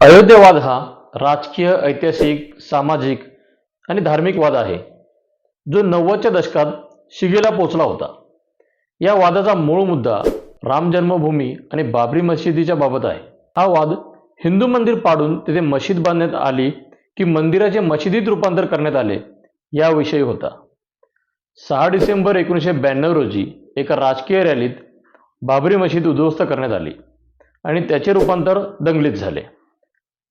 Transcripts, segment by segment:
अयोध्येवाद हा राजकीय ऐतिहासिक सामाजिक आणि धार्मिक वाद आहे जो नव्वदच्या दशकात शिगेला पोचला होता. या वादाचा मूळ मुद्दा राम जन्मभूमी आणि बाबरी मशिदीच्या बाबत आहे. हा वाद हिंदू मंदिर पाडून तिथे मशीद बांधण्यात आली की मंदिराचे मशिदीत रूपांतर करण्यात आले याविषयी होता. सहा डिसेंबर एकोणीसशे ब्याण्णव रोजी एका राजकीय रॅलीत बाबरी मशीद उद्ध्वस्त करण्यात आली आणि त्याचे रूपांतर दंगलीत झाले.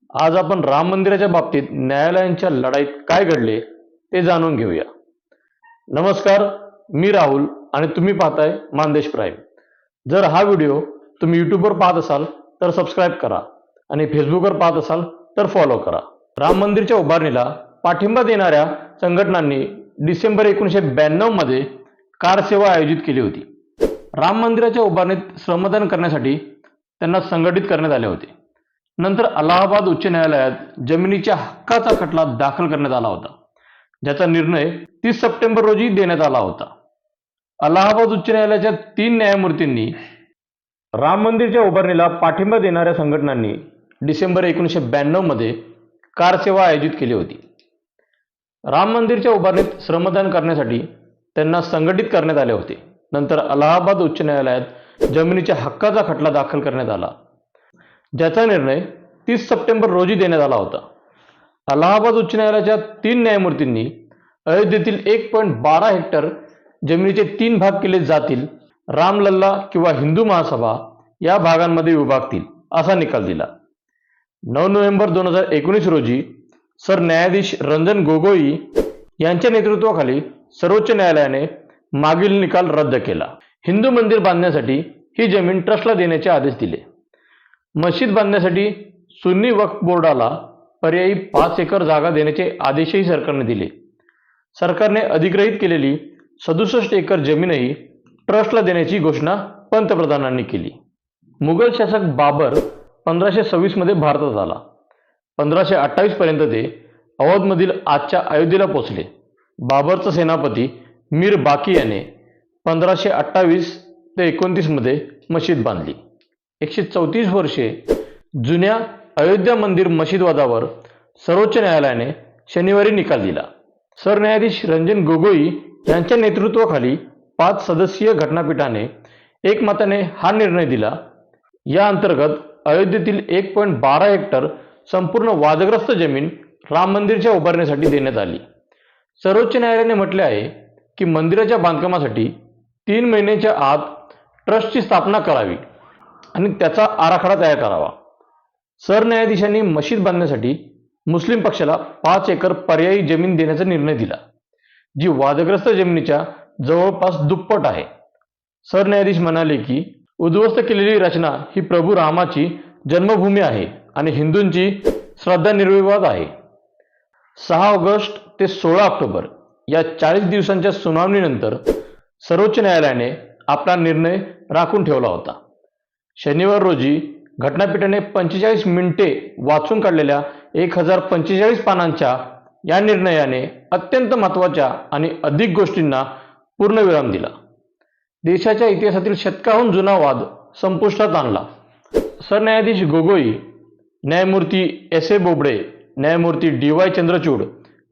आज आपण राम मंदिराच्या बाबतीत न्यायालयांच्या लढाईत काय घडले ते जाणून घेऊया. नमस्कार मी राहुल आणि तुम्ही पाहताय मानदेश प्राईम. जर हा व्हिडिओ तुम्ही युट्यूबवर पाहत असाल तर सबस्क्राईब करा आणि फेसबुकवर पाहत असाल तर फॉलो करा. राम मंदिरच्या उभारणीला पाठिंबा देणाऱ्या संघटनांनी डिसेंबर एकोणीसशे ब्याण्णवमध्ये कार सेवा आयोजित केली होती. राम मंदिराच्या उभारणीत श्रमदान करण्यासाठी त्यांना संघटित करण्यात आले होते. नंतर अलाहाबाद उच्च न्यायालयात जमिनीच्या हक्काचा खटला दाखल करण्यात आला होता. ज्याचा निर्णय तीस सप्टेंबर रोजी देण्यात आला होता. अलाहाबाद उच्च न्यायालयाच्या तीन न्यायमूर्तींनी राम मंदिरच्या उभारणीला पाठिंबा देणाऱ्या संघटनांनी डिसेंबर एकोणीसशे ब्याण्णवमध्ये कार सेवा आयोजित केली होती. राम मंदिरच्या उभारणीत श्रमदान करण्यासाठी त्यांना संघटित करण्यात आले होते. नंतर अलाहाबाद उच्च न्यायालयात जमिनीच्या हक्काचा खटला दाखल करण्यात आला. ज्याचा निर्णय तीस सप्टेंबर रोजी देण्यात आला होता. अलाहाबाद उच्च न्यायालयाच्या तीन न्यायमूर्तींनी अयोध्येतील एक पॉईंट बारा हेक्टर जमिनीचे तीन भाग केले जातील. रामलल्ला किंवा हिंदू महासभा या भागांमध्ये विभागतील असा निकाल दिला. नऊ नोव्हेंबर दोन हजार एकोणीस रोजी सर न्यायाधीश रंजन गोगोई यांच्या नेतृत्वाखाली सर्वोच्च न्यायालयाने मागील निकाल रद्द केला. हिंदू मंदिर बांधण्यासाठी ही जमीन ट्रस्टला देण्याचे आदेश दिले. मशीद बांधण्यासाठी सुन्नी वक्फ बोर्डाला पर्यायी पाच एकर जागा देण्याचे आदेशही सरकारने दिले. सरकारने अधिग्रहित केलेली सदुसष्ट एकर जमीनही ट्रस्टला देण्याची घोषणा पंतप्रधानांनी केली. मुघल शासक बाबर पंधराशे सव्वीसमध्ये भारतात आला. पंधराशे अठ्ठावीसपर्यंत ते अवधमधील आजच्या अयोध्येला पोचले बाबरचा सेनापती मीर बाकी याने पंधराशे अठ्ठावीस ते एकोणतीसमध्ये मशीद बांधली. एकशे चौतीस वर्षे जुन्या अयोध्या मंदिर मशीद वादावर सर्वोच्च न्यायालयाने शनिवारी निकाल दिला. सरन्यायाधीश रंजन गोगोई यांच्या नेतृत्वाखाली पाच सदस्यीय घटनापीठाने एकमताने हा निर्णय दिला. या अंतर्गत अयोध्येतील एक पॉईंट बारा हेक्टर संपूर्ण वादग्रस्त जमीन राम मंदिरच्या उभारण्यासाठी देण्यात आली. सर्वोच्च न्यायालयाने म्हटले आहे की मंदिराच्या बांधकामासाठी तीन महिन्याच्या आत ट्रस्टची स्थापना करावी. आणि त्याचा आराखडा तयार करावा. सरन्यायाधीशांनी मशीद बांधण्यासाठी मुस्लिम पक्षाला पाच एकर पर्यायी जमीन देण्याचा निर्णय दिला. जी वादग्रस्त जमिनीच्या जवळपास दुप्पट आहे. सरन्यायाधीश म्हणाले की उद्ध्वस्त केलेली रचना ही प्रभू रामाची जन्मभूमी आहे आणि हिंदूंची श्रद्धा निर्विवाद आहे. सहा ऑगस्ट ते सोळा ऑक्टोबर या चाळीस दिवसांच्या सुनावणीनंतर सर्वोच्च न्यायालयाने आपला निर्णय राखून ठेवला होता. शनिवार रोजी घटनापीठाने पंचेचाळीस मिनिटे वाचून काढलेल्या एक हजार पंचेचाळीस पानांच्या या निर्णयाने अत्यंत महत्त्वाच्या आणि अधिक गोष्टींना पूर्णविराम दिला. देशाच्या इतिहासातील शतकाहून जुना वाद संपुष्टात आणला. सरन्यायाधीश गोगोई न्यायमूर्ती एस ए बोबडे न्यायमूर्ती डी वाय चंद्रचूड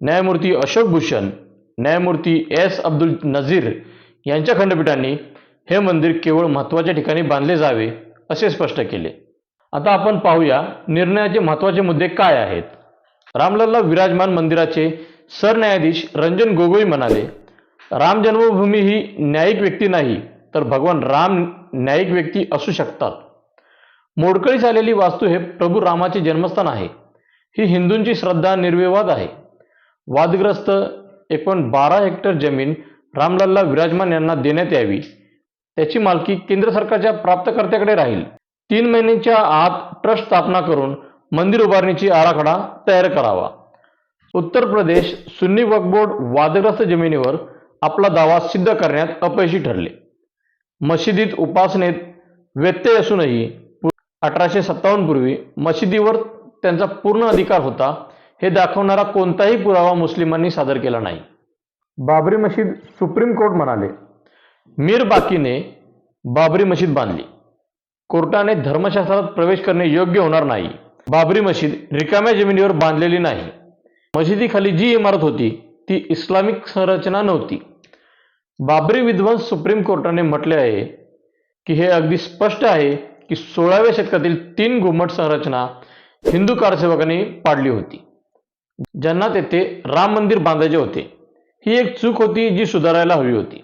न्यायमूर्ती अशोक भूषण न्यायमूर्ती एस अब्दुल नझीर यांच्या खंडपीठांनी हे मंदिर केवळ महत्त्वाच्या ठिकाणी बांधले जावे असे स्पष्ट केले. आता आपण पाहूया निर्णयाचे महत्त्वाचे मुद्दे काय आहेत. रामलल्ला विराजमान मंदिराचे सरन्यायाधीश रंजन गोगोई म्हणाले राम जन्मभूमी ही न्यायिक व्यक्ती नाही तर भगवान राम न्यायिक व्यक्ती असू शकतात. मोडकळीस आलेली वास्तू हे प्रभू रामाचे जन्मस्थान आहे. ही हिंदूंची श्रद्धा निर्विवाद आहे. वादग्रस्त एकूण बारा हेक्टर जमीन रामलल्ला विराजमान यांना देण्यात यावी. त्याची मालकी केंद्र सरकारच्या प्राप्तकर्त्याकडे राहील. तीन महिन्यांच्या आत ट्रस्ट स्थापना करून मंदिर उभारणीची आराखडा तयार करावा. उत्तर प्रदेश सुन्नी वक्फ बोर्ड वादग्रस्त जमिनीवर आपला दावा सिद्ध करण्यात अपयशी ठरले. मशिदीत उपासनेत व्यत्यय असूनही अठराशे सत्तावन्न पूर्वी मशिदीवर त्यांचा पूर्ण अधिकार होता हे दाखवणारा कोणताही पुरावा मुस्लिमांनी सादर केला नाही. बाबरी मशीद सुप्रीम कोर्ट म्हणाले मीर बाकीने बाबरी मशीद बांधली. कोर्टाने धर्मशास्त्रात प्रवेश करणे योग्य होणार नाही. बाबरी मशीद रिकाम्या जमिनीवर बांधलेली नाही. मशिदीखाली जी इमारत होती ती इस्लामिक संरचना नव्हती. बाबरी विध्वंस सुप्रीम कोर्टाने म्हटले आहे की हे अगदी स्पष्ट आहे की सोळाव्या शतकातील तीन घुमट संरचना हिंदू कारसेवकांनी पाडली होती. ज्यांना तेथे राम मंदिर बांधायचे होते. ही एक चूक होती जी सुधारायला हवी होती.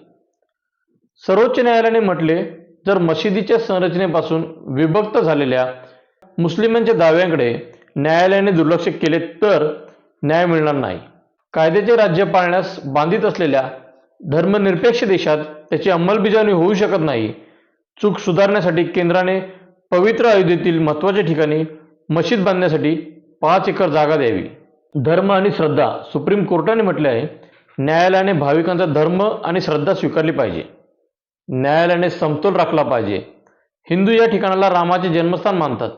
सर्वोच्च न्यायालयाने म्हटले जर मशिदीच्या संरचनेपासून विभक्त झालेल्या मुस्लिमांच्या दाव्यांकडे न्यायालयाने दुर्लक्ष केले तर न्याय मिळणार नाही. कायद्याचे राज्य पाळण्यास बांधित असलेल्या धर्मनिरपेक्ष देशात त्याची अंमलबजावणी होऊ शकत नाही. चूक सुधारण्यासाठी केंद्राने पवित्र अयोध्येतील महत्त्वाच्या ठिकाणी मशीद बांधण्यासाठी पाच एकर जागा द्यावी. धर्म आणि श्रद्धा सुप्रीम कोर्टाने म्हटले आहे न्यायालयाने भाविकांचा धर्म आणि श्रद्धा स्वीकारली पाहिजे. न्यायालयाने समतोल राखला पाहिजे. हिंदू या ठिकाणाला रामाचे जन्मस्थान मानतात.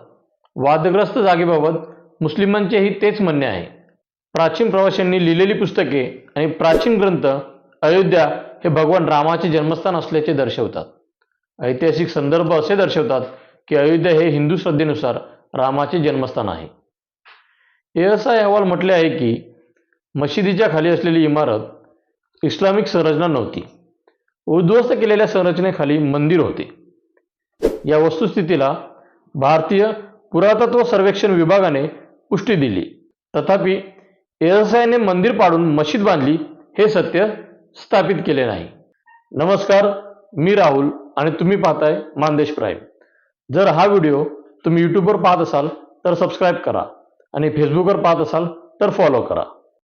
वादग्रस्त जागेबाबत मुस्लिमांचेही तेच म्हणणे आहे. प्राचीन प्रवाशांनी लिहिलेली पुस्तके आणि प्राचीन ग्रंथ अयोध्या हे भगवान रामाचे जन्मस्थान असल्याचे दर्शवतात. ऐतिहासिक संदर्भ असे दर्शवतात की अयोध्या हे हिंदू श्रद्धेनुसार रामाचे जन्मस्थान आहे. एएसआय अहवाल म्हटले आहे की मशिदीच्या खाली असलेली इमारत इस्लामिक संरचना नव्हती. उद्ध्वस्त केलेल्या संरचनेखाली मंदिर होते. या वस्तुस्थितीला भारतीय पुरातत्व सर्वेक्षण विभागाने पुष्टी दिली. तथापि एएसआयने मंदिर पाडून मशीद बांधली हे सत्य स्थापित केले नाही. नमस्कार मी राहुल आणि तुम्ही पाहताय मानदेश प्राईम. जर हा व्हिडिओ तुम्ही यूट्यूबवर पाहत असाल तर सबस्क्राईब करा आणि फेसबुकवर पाहत असाल तर फॉलो करा.